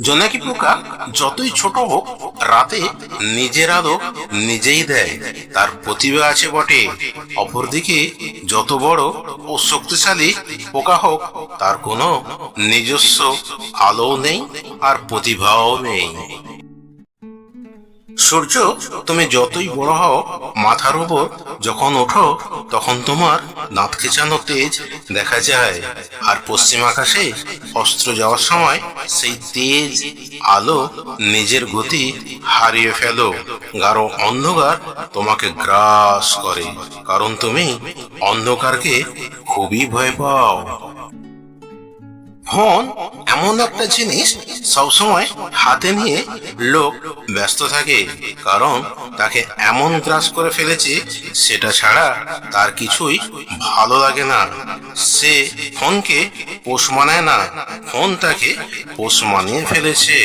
জোনাকি পোকা যতই ছোট হোক, রাতে নিজের আলো নিজেই দেয়। তার প্রতিভা আছে বটে। অপরদিকে, যত বড় ও শক্তিশালী পোকা হোক, তার কোনো নিজস্ব আলো নেই আর প্রতিভাও নেই। সূর্য, তুমি যতই বড় হও, মাথার উপর যখন ওঠো, তখন তোমার দাঁত খেচানো তেজ দেখা যায়। আর পশ্চিম আকাশে অস্ত্র যাওয়ার সময় সেই তেজ, আলো নিজের গতি হারিয়ে ফেলো। গাঢ় অন্ধকার তোমাকে গ্রাস করে, কারণ তুমি অন্ধকারকে খুবই ভয় পাও। ফোন এমন একটা জিনিস সবসময় হাতে নিয়ে লোক ব্যস্ত থাকে, কারণ তাকে এমন গ্রাস করে ফেলেছে, সেটা ছাড়া তার কিছুই ভালো লাগে না। সে ফোনকে পোষ মানায় না। ফোনটাকে পোষ মানিয়ে ফেলেছে।